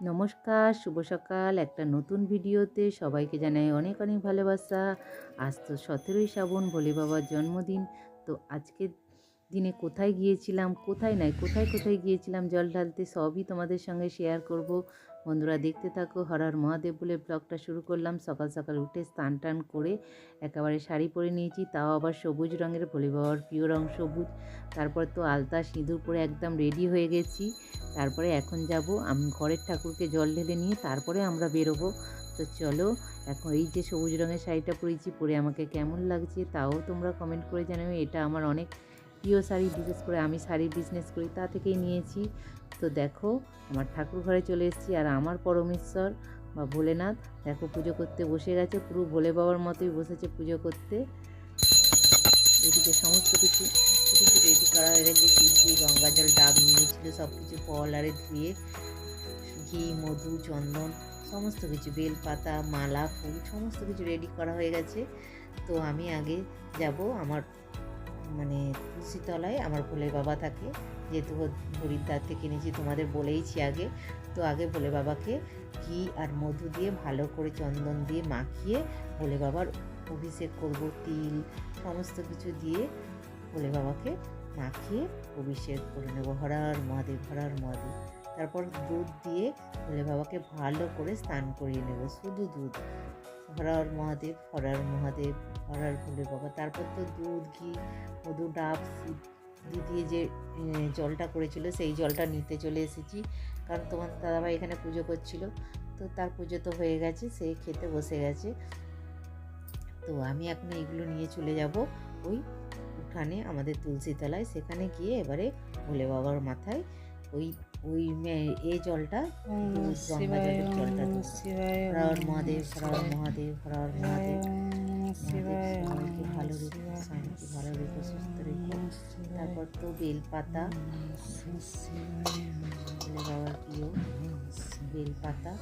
নমস্কার, শুভ সকাল। একটা নতুন ভিডিওতে সবাইকে জানাই অনেক অনেক ভালোবাসা। আজ তো সতেরোই শ্রাবণ, ভোলে বাবার জন্মদিন। তো আজকের দিনে কোথায় গিয়েছিলাম, কোথায় নাই, কোথায় কোথায় গিয়েছিলাম, জল ঢালতে সবই তোমাদের সঙ্গে শেয়ার করব। বন্ধুরা দেখতে থাকো, হরার মহাদেব বলে ব্লগটা শুরু করলাম। সকাল সকাল উঠে স্নান টান করে একেবারে শাড়ি পরে নিয়েছি, তাও আবার সবুজ রঙের ভোলে বাবার প্রিয় রং সবুজ। তারপর তো আলতা, সিঁদুর পরে একদম রেডি হয়ে গেছি। তারপরে এখন যাব, আমি ঘরের ঠাকুরকে জল ঢেলে নিয়ে তারপরে আমরা বেরোবো। তো চলো, এখন এই যে সবুজ রঙের শাড়িটা পরেছি, পরে আমাকে কেমন লাগছে তাও তোমরা কমেন্ট করে জানাবে এটা আমার অনেক প্রিয় শাড়ি বিশেষ করে, আমি শাড়ি বিজনেস করি, তা থেকেই নিয়েছি। তো দেখো, আমার ঠাকুর ঘরে চলে এসেছি, আর আমার পরমেশ্বর বা ভোলেনাথ, দেখো পুজো করতে বসে গেছে, পুরো ভোলে বাবার মতোই বসেছে পুজো করতে। এদিকে সমস্ত কিছু কিছু রেডি করা হয়ে গেছে সিদ্ধি গঙ্গা জল, ডাব নিয়েছিল সব কিছু ফল আরে ধুয়ে, ঘি, মধু, চন্দন, সমস্ত কিছু, বেলপাতা, মালা, ফুল, সমস্ত কিছু রেডি করা হয়ে গেছে। তো আমি আগে যাব আমার মানে তুলসীতলায় আমার ভোলে বাবা থাকে। যেহেতু হরিদ্বার থেকে কিনেছি তোমাদের বলেইছি আগে। তো আগে ভোলে বাবাকে ঘি আর মধু দিয়ে ভালো করে চন্দন দিয়ে মাখিয়ে ভোলে বাবার অভিষেক করব, তিল, সমস্ত কিছু দিয়ে ভোলে বাবাকে মাখিয়ে অভিষেক করে নেব। হরার মহাদেব হরার মহাদেব। তারপর দুধ দিয়ে ভোলে বাবাকে ভালো করে স্নান করিয়ে নেব। শুধু দুধ। হরার মহাদেব হরার মহাদেব, হরার ভোলে বাবা। তারপর তো দুধ, ঘি, মধু, ডাব দিয়ে যে জলটা করেছিল, সেই জলটা নিতে চলে এসেছি। কারণ তোমার দাদাভাই এখানে পুজো করছিল, তো তার পুজো তো হয়ে গেছে, সে খেতে বসে গেছে। তো আমি এখন এইগুলো নিয়ে চলে যাব ওই উঠানে, আমাদের তুলসীতলায় সেখানে গিয়ে এবারে ভোলে বাবার মাথায় ওই ওই এ জলটা জলটা হর মহাদেব হর মহাদেব হর মহাদেব। ভালো রেখো স্বামীকে ভালো রেখো সুস্থ রেখো। তারপর তো বেলপাতা। ভোলে বাবার প্রিয় বেলপাতা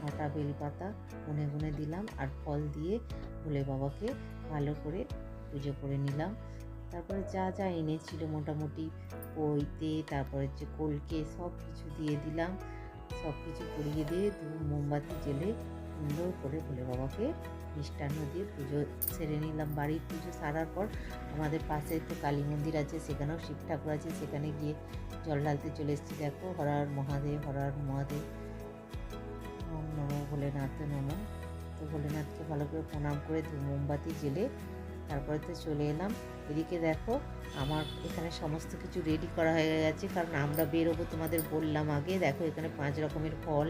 মোটা বেলপাতা গুনে গুনে দিলাম আর ফল দিয়ে ভোলে বাবাকে ভালো করে পুজো করে নিলাম। তারপরে যা যা এনেছিল মোটামুটি পইতে তারপরে হচ্ছে কলকে সব কিছু দিয়ে দিলাম। সব কিছু করিয়ে দিয়ে দু মোমবাতি জেলে সুন্দর করে ভোলে বাবাকে মিষ্টান্ন দিয়ে পুজো সেরে নিলাম। বাড়ির পুজো সারার পর আমাদের পাশে তো কালী মন্দির আছে, সেখানেও শিব ঠাকুর আছে, সেখানে গিয়ে জল ঢালতে চলে এসেছি। দেখো, হরার মহাদেব হরার মহাদেব। ওম নমো ভোলেনাথ নমো। তো ভোলেনাথকে ভালো করে প্রণাম করে মোমবাতি জেলে তারপরে তো চলে এলাম। এদিকে দেখো, আমার এখানে সমস্ত কিছু রেডি করা হয়ে গেছে। কারণ আমরা বেরোবো তোমাদের বললাম আগে। দেখো, এখানে পাঁচ রকমের ফল,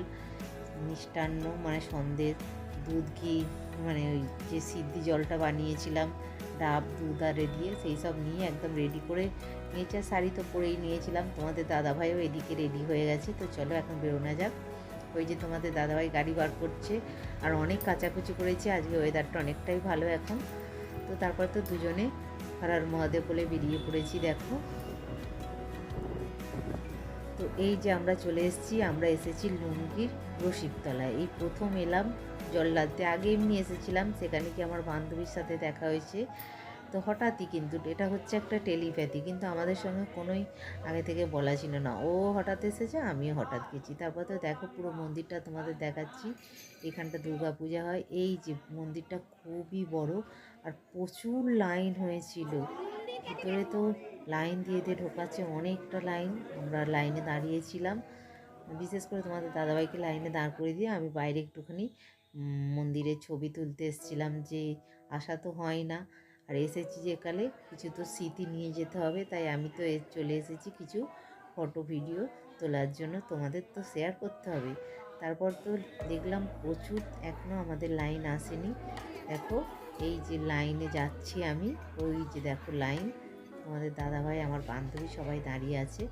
মিষ্টান্ন মানে সন্দেশ, দুধ ঘি মানে ওই যে সিদ্ধি জলটা বানিয়েছিলাম, ডাব, দুধ আরে দিয়ে সেই সব নিয়ে একদম রেডি করে নিয়েছে। শাড়ি তো পরেই নিয়েছিলাম। তোমাদের দাদাভাইও এদিকে রেডি হয়ে গেছে। তো চলো এখন বেরোনো যাক। ওই যে তোমাদের দাদাভাই গাড়ি বার করছে। আর অনেক কাচাকুচি করেছে। আজকে ওয়েদারটা অনেকটাই ভালো এখন। তো তারপর তো দুজনে হারার মহাদেব বলে বেরিয়ে পড়েছি, দেখো। তো এই যে আমরা চলে এসেছি, আমরা এসেছি লুঙ্গির রসিকতলায়। এই প্রথম এলাম জল লাগতে আগে এমনি এসেছিলাম, সেখানে কি আমার বান্ধবীর সাথে দেখা হয়েছে। তো হঠাৎই কিন্তু, এটা হচ্ছে একটা টেলিপ্যাথি, কিন্তু আমাদের সঙ্গে কোনোই আগে থেকে বলা ছিল না। ও হঠাৎ এসেছে, আমিও হঠাৎ গেছি। তারপর তো দেখো পুরো মন্দিরটা তোমাদের দেখাচ্ছি। এখানটা দুর্গা পূজা হয়। এই যে মন্দিরটা খুবই বড় আর প্রচুর লাইন হয়েছিল। ভিতরে তো লাইন দিয়ে দিয়ে ঢোকাচ্ছে, অনেকটা লাইন। আমরা লাইনে দাঁড়িয়েছিলাম। বিশেষ করে তোমাদের দাদাভাইকে লাইনে দাঁড় করে দিয়ে আমি বাইরে একটুখানি মন্দিরের ছবি তুলতে এসেছিলাম যে আসা তো হয় না। আর এসেছি যেকালে কিছু তো স্মৃতি নিয়ে যেতে হবে, তাই আমি তো এ চলে এসেছি কিছু ফটো, ভিডিও তোলার জন্য তোমাদের তো শেয়ার করতে হবে। তারপর তো দেখলাম প্রচুর এখনও আমাদের লাইন আসেনি। দেখো, এই যে লাইনে যাচ্ছি আমি, ওই যে দেখো লাইন তোমাদের দাদাভাই, আমার বান্ধবী সবাই দাঁড়িয়ে আছে।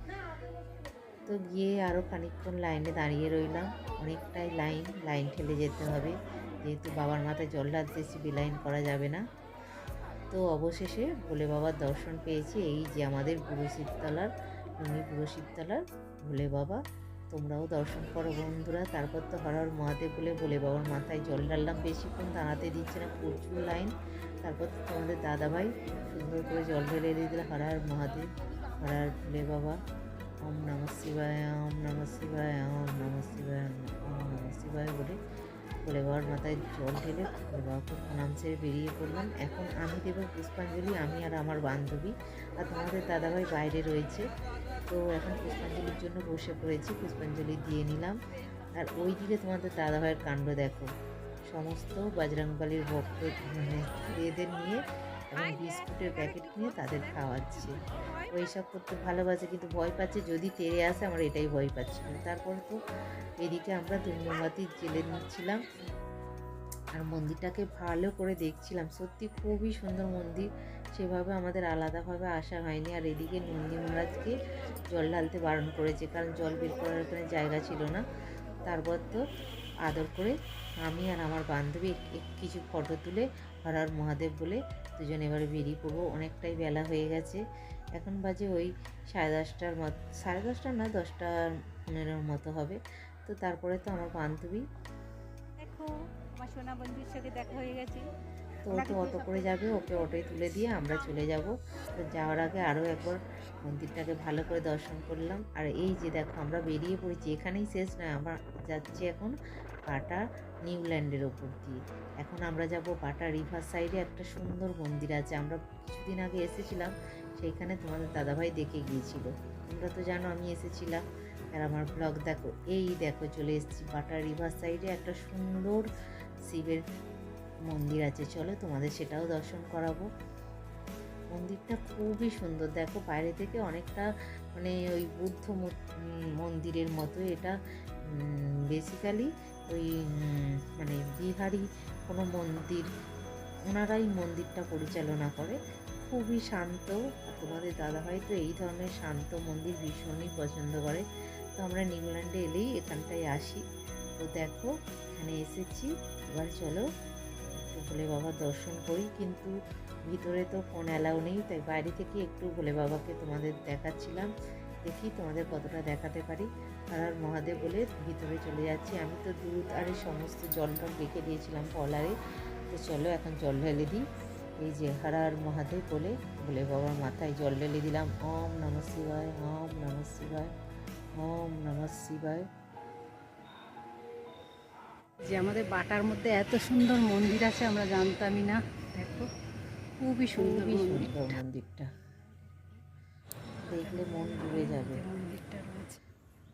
তো গিয়ে আরও খানিকক্ষণ লাইনে দাঁড়িয়ে রইলাম, অনেকটাই লাইন লাইন ঠেলে যেতে হবে। যেহেতু বাবার মাথায় জল ঢালতেছি, বেলাইন করা যাবে না। তো অবশেষে ভোলে বাবার দর্শন পেয়েছি। এই যে আমাদের বুড়ো শিবতলার, উনি বুড়ো শিবতলার ভোলে বাবা। তোমরাও দর্শন করো বন্ধুরা। তারপর তো হরহর মহাদেব বলে ভোলে বাবার মাথায় জল ঢাললাম। বেশিক্ষণ দাঁড়াতে দিচ্ছে না, প্রচুর লাইন। তারপর তো তোমাদের দাদাভাই সুন্দর করে জল ঢেলে দিয়ে দিল হরহর মহাদেব হরহর ভোলে বাবা। ওম নম শিবায়, ওম নম শিবায়, ওম নম শিবায় হবে বলে ভোলে বাবার মাথায় জল ঢেলে বলে বাবাকে প্রণাম ছেড়ে বেরিয়ে পড়লাম। এখন আমি দেব পুষ্পাঞ্জলি, আমি আর আমার বান্ধবী আর তোমাদের দাদাভাই বাইরে রয়েছে। তো এখন পুষ্পাঞ্জলির জন্য বসে পড়েছি, পুষ্পাঞ্জলি দিয়ে নিলাম। আর ওই দিকে তোমাদের দাদাভাইয়ের কাণ্ড দেখো। সমস্ত বাজরাংবালির ভক্ত মানে এদের নিয়ে এবং বিস্কুটের প্যাকেট কিনে তাদের খাওয়াচ্ছে। ওই সব করতে ভালোবাসে, কিন্তু ভয় পাচ্ছে যদি তেড়ে আসে, আমার এটাই ভয় পাচ্ছিল তারপর তো এদিকে আমরা ধূমবাতি জেলে নিচ্ছিলাম। আর মন্দিরটাকে ভালো করে দেখছিলাম। সত্যি খুবই সুন্দর মন্দির। সেভাবে আমাদের আলাদাভাবে আসা হয়নি। আর এদিকে নন্দী মহারাজকে জল ঢালতে বারণ করেছে, কারণ জল বের করার ওখানে জায়গা ছিল না। তারপর তো আদর করে আমি আর আমার বান্ধবী কিছু ফটো তুলে হর হর মহাদেব বলে দুজন এবারে বেরিয়ে পড়ব। অনেকটাই বেলা হয়ে গেছে। এখন বাজে ওই সাড়ে দশটার মত সাড়ে দশটা না দশটা পনেরোর মতো হবে। তো তারপরে তো আমার বান্ধবী। দেখো আমার সোনা বন্ধুর সাথে দেখা হয়ে গেছে। তো ও তো অটো করে যাবে ওকে অটোয় তুলে দিয়ে আমরা চলে যাব। তো যাওয়ার আগে আরও একবার মন্দিরটাকে ভালো করে দর্শন করলাম। আর এই যে দেখো আমরা বেরিয়ে পড়েছি। এখানেই শেষ নয় আমরা যাচ্ছি এখন পাটা নিউল্যান্ডের ওপর দিয়ে। এখন আমরা যাব পাটা রিভার সাইডে একটা সুন্দর মন্দির আছে। আমরা কিছুদিন আগে এসেছিলাম, সেইখানে তোমাদের দাদাভাই দেখে গিয়েছিল। তোমরা তো জানো আমি এসেছিলাম। আর আমার ব্লগ দেখো, এই দেখো চলে এসেছি পাটা রিভার সাইডে একটা সুন্দর শিবের মন্দির আছে। চলো তোমাদের সেটাও দর্শন করাবো। মন্দিরটা খুবই সুন্দর। দেখো বাইরে থেকে অনেকটা মানে ওই বুদ্ধ মন্দিরের মতো এটা। বেসিক্যালি ওই মানে বিহারি কোনো মন্দির, ওনারাই মন্দিরটা পরিচালনা করে। খুবই শান্ত, তোমাদের দাদাভাই তো এই ধরনের শান্ত মন্দির ভীষণই পছন্দ করে। তো আমরা নিউল্যান্ডে এলেই এখানটায় আসি। তো দেখো, এখানে এসেছি। এবার চলো, একটু ভোলে বাবার দর্শন করি, কিন্তু ভিতরে তো ফোন অ্যালাউ নেই, তাই বাইরে থেকে একটু ভোলে বাবাকে তোমাদের দেখাচ্ছিলাম। দেখি তোমাদের কতটা দেখাতে পারি। আর মহাদেব বলে ভিতরে চলে যাচ্ছি। আমি তো দুধ আর সমস্ত জল টল রেখে দিয়েছিলাম কলারে। তো চলো এখন জল ঢেলে দিই। এই যে হর হর মহাদেব বলে বলে বাবার মাথায় জল ঢেলে দিলাম। ওম নম শিবায় ওম নম শিবায় ওম নম শিবায়। যে আমাদের বাটার মধ্যে এত সুন্দর মন্দির আছে আমরা জানতামই না। দেখো খুবই সুন্দর মন্দিরটা। দেখলে মন জুড়ে যাবে।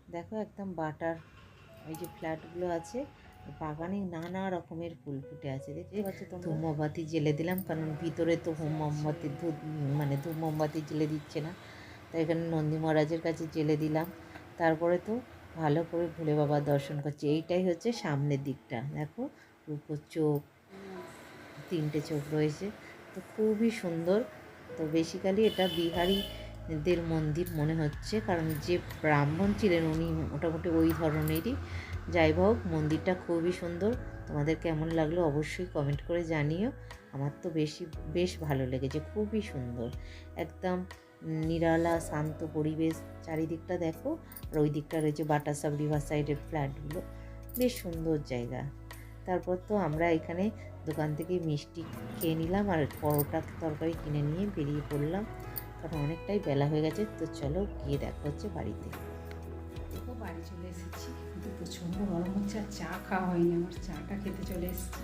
দেখো একদম বাটার ওই যে ফ্ল্যাটগুলো আছে বাগানে নানা রকমের ফুল ফুটে আছে দেখতে পাচ্ছ তো মোমবাতি জেলে দিলাম কারণ ভিতরে তো হোম মোমবাতি ধূপ মানে ধূপ মোমবাতি জেলে দিচ্ছে না তাই এখানে নন্দী মহারাজের কাছে জেলে দিলাম তারপরে তো ভালো করে ভোলে বাবার দর্শন করছে এইটাই হচ্ছে সামনের দিকটা দেখো রূপোর চোখ তিনটে চোখ রয়েছে তো খুবই সুন্দর তো বেসিক্যালি এটা বিহারিদের মন্দির মনে হচ্ছে। কারণ যে ব্রাহ্মণ ছিলেন উনি মোটামুটি ওই ধরনেরই। যাই হোক, মন্দিরটা খুবই সুন্দর। তোমাদের কেমন লাগল অবশ্যই কমেন্ট করে জানিও। আমার তো বেশি, বেশ ভালো লেগেছে, খুবই সুন্দর। একদম নিরালা, শান্ত পরিবেশ, চারিদিকটা দেখো। আর ওই দিকটা রয়েছে বাটাসাব রিভার সাইডের ফ্ল্যাটগুলো। বেশ সুন্দর জায়গা। তারপর তো আমরা এখানে দোকান থেকে মিষ্টি খেয়ে নিলাম আর পরোটা তরকারি কিনে নিয়ে বেরিয়ে পড়লাম। কারণ অনেকটাই বেলা হয়ে গেছে তো চলো গিয়ে দেখা হচ্ছে বাড়িতে। দেখো বাড়ি চলে এসেছি। কিন্তু প্রচণ্ড গরম হচ্ছে আর চা খাওয়া হয়নি আমার চাটা খেতে চলে এসেছি।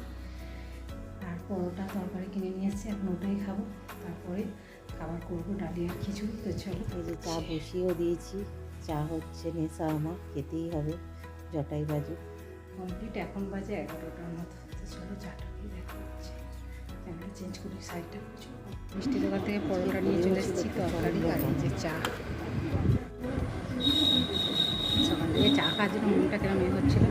আর পরোটা তরকারি কিনে নিয়ে এসেছি এখন ওটাই খাব। তারপরে খাবার করব ডালিয়ার খিচুড়ি তো চলো। যে চা বসিয়েও দিয়েছি চা হচ্ছে নেশা আমার খেতেই হবে জটাই বাজে কমপ্লিট এখন বাজে এগারোটার মতো চলো চাটা খেয়ে দেখা হচ্ছে। চেঞ্জ করি সাইডটা কিছু মিষ্টি দোকান থেকে পরোটা নিয়ে চলে এসেছি তরকারি আর যে চা। সকাল থেকে চা খাওয়ার জন্য মনটা কেমন এ হচ্ছিল?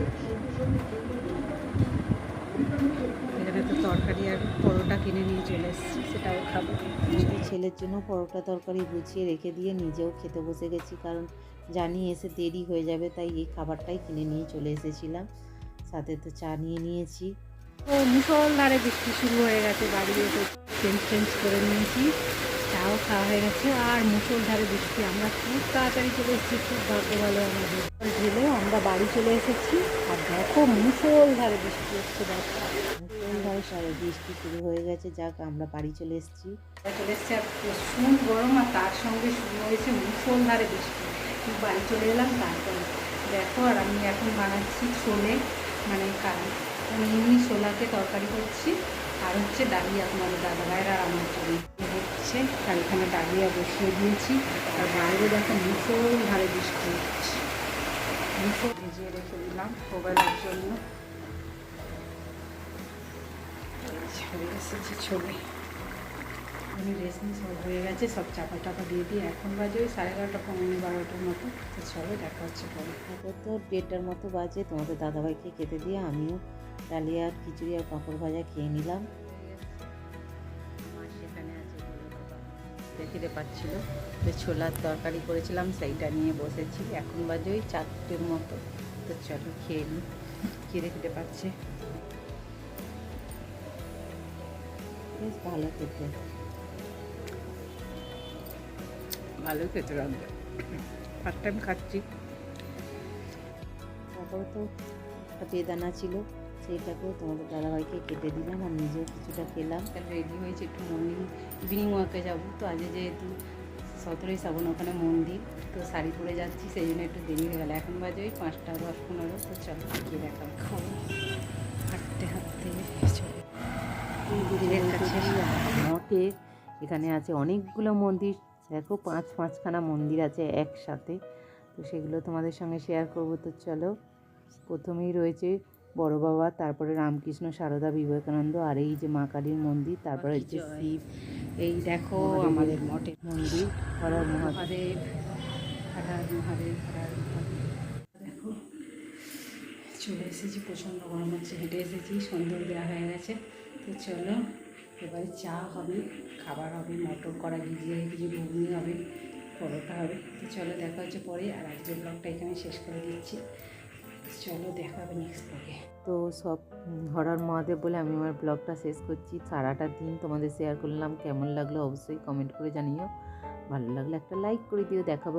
এখানে তো তরকারি আর পরোটা কিনে নিয়ে চলে এসেছি সেটাও খাব। ছেলের জন্য পরোটা তরকারি গুছিয়ে রেখে দিয়ে নিজেও খেতে বসে গেছি কারণ জানি এসে দেরি হয়ে যাবে তাই এই খাবারটাই কিনে নিয়ে চলে এসেছিলাম। সাথে তো চা নিয়ে নিয়েছি। ও মুসলধারে বৃষ্টি শুরু হয়ে গেছে বাড়ি এসে। চেঞ্জ চেঞ্জ করে নিয়েছি। চাও খাওয়া হয়ে গেছে। আর মুসলধারে বৃষ্টি আমরা খুব তাড়াতাড়ি চলে এসেছি। খুব ভাগ্য ভালো আমাদের ঢেলে আমরা বাড়ি চলে এসেছি। আর দেখো মুসলধারে বৃষ্টি হচ্ছে, দেখো। মুসলধারে সারে বৃষ্টি শুরু হয়ে গেছে। যাক, আমরা বাড়ি চলে এসেছি। চলে এসেছি, আর প্রচুর গরম আর তার সঙ্গে শুরু হয়েছে মুসলধারে বৃষ্টি বাড়ি চলে এলাম, তারপরে দেখো, আর আমি এখন বানাচ্ছি ছোলে। মানে কারি আমি এমনি ছোলাকে তরকারি করছি। আর হচ্ছে ডালিয়া তোমাদের দাদা ভাইরা আমার জন্য হচ্ছে আর এখানে ডালিয়া বসিয়ে দিয়েছি। আর বাইরে দেখো ধারে বৃষ্টি হচ্ছে। মুসল ভিজিয়ে রেখে দিলাম মোবাইলের জন্য। ছবি আমি রেসিং সব হয়ে গেছে, সব চাপা টাপা দিয়ে দিয়ে এখন বাজে ওই সাড়ে এগারোটা পনেরো বারোটার মতো। চলো দেখা হচ্ছে পরে। তো দেড়টার মতো বাজে, তোমাদের দাদাভাইকে খেতে দিয়ে আমিও ডালিয়া আর খিচুড়ি আর পাঁপড় ভাজা খেয়ে নিলাম। সেখানে আছে দেখতে পাচ্ছিল। যে ছোলার তরকারি করেছিলাম সেইটা নিয়ে বসেছি। এখন বাজে ওই চারটের মতো। তো চলো খেয়ে নিই খিদে খেতে পাচ্ছে। বেশ ভালো খেতে। ভালো খেতে রাখবে ফার্স্ট টাইম খাচ্ছি। তারপরে তো একটা বেদানা ছিল। সেইটাকেও তোমাদের দাদাভাইকে কেটে দিলাম আর নিজেও কিছুটা খেলাম। রেডি হয়েছে একটু মর্নিং ইভিনিং ওয়াকে যাব। তো আজ যেহেতু সতেরোই শ্রাবণ ওখানে মন্দির তো শাড়ি পরে যাচ্ছি সেই জন্য একটু দেরি হয়ে গেল। এখন বাজে ওই পাঁচটা দশ পনেরো তো চলো গিয়ে দেখাবো। খাব হাঁটতে হাঁটতে। চলে মন্দিরের কাছে। মঠে এখানে আছে অনেকগুলো মন্দির। দেখো পাঁচ পাঁচখানা মন্দির আছে একসাথে। তো সেগুলো তোমাদের সঙ্গে শেয়ার করব। তো চলো প্রথমেই রয়েছে বড় বাবা তারপরে রামকৃষ্ণ সারদা বিবেকানন্দ আর এই যে মা কালীর মন্দির তারপরে হচ্ছে। শিব। এই দেখো আমাদের মঠে মন্দির। হর মহাদেব। দেখো চলে এসেছি প্রচণ্ড গরম হচ্ছে হেঁটে এসেছি সুন্দর দেওয়া হয়ে গেছে। তো চলো এবারে চা হবে খাবার হবে মটর করা ভিজিয়ে রেখেছি ঘুগনি হবে পরোটা হবে। তো চলো দেখা হচ্ছে পরে আর আজকের ব্লগটা এখানে শেষ করে দিচ্ছি। চলো দেখা হবে নেক্সট ব্লগে তো সব হরার মহাদেব বলে আমি আমার ব্লগটা শেষ করছি। সারাটা দিন তোমাদের শেয়ার করলাম। কেমন লাগল অবশ্যই কমেন্ট করে জানিও। ভালো লাগলে একটা লাইক করে দিও। দেখাবো